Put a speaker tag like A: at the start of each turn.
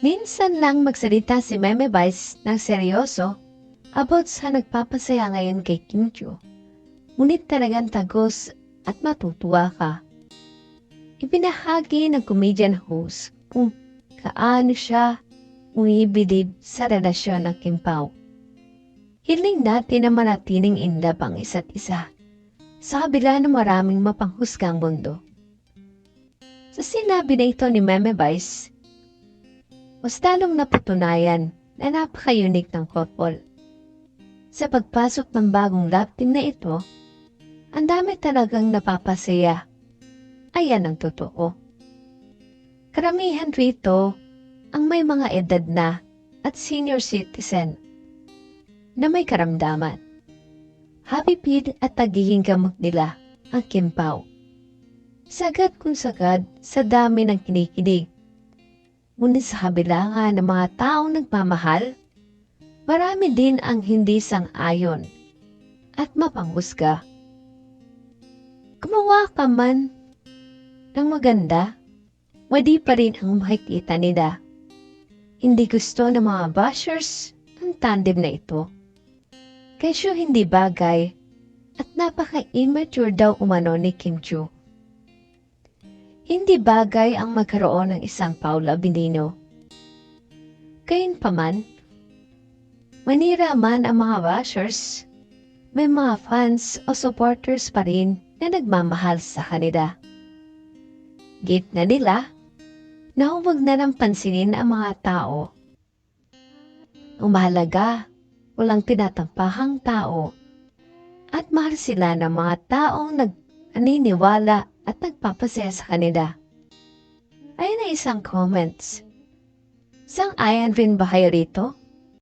A: Minsan lang magsalita si Meme Vice ng seryoso about sa nagpapasaya ngayon kay Kim Chiu. Ngunit talagang tagos at matutuwa ka. Ibinahagi ng comedian host kung kaano siya umibilib sa relasyon ng Kim Pao. Hiling natin na manatiling in love ang isa't isa sa kabila ng maraming mapanghusgang mundo. Sa sinabi na ito ni Meme Vice, mas lalong napatunayan na napaka-unique ng couple. Sa pagpasok ng bagong love team na ito, ang dami talagang napapasaya. Ayan ang totoo. Karamihan rito ang may mga edad na at senior citizen na may karamdaman. Happy Pid at tagiging gamot nila ang Kimpaw. Sagad kung sagad sa dami ng kinikilig. Ngunit sa kabila nga ng mga taong nagmamahal, marami din ang hindi sang-ayon at mapanghusga. Gumawa ka man ng maganda, wadi pa rin ang makikita nila. Hindi gusto ng mga bashers ang tandem na ito. Kesyo hindi bagay at napaka-immature daw umano ni Kim Chu. Hindi bagay ang magkaroon ng isang Paula Binino. Gayunpaman, manira man ang mga bashers, may mga fans o supporters pa rin na nagmamahal sa kanila. Git na nila na huwag na lang pansinin ang mga tao. Ang mahalaga, walang tinatampahang tao at mahal sila ng mga taong nag-aniniwala at nagpapasaya sa kanila. Ayun na isang comments. Sang ayan rin ba kayo rito?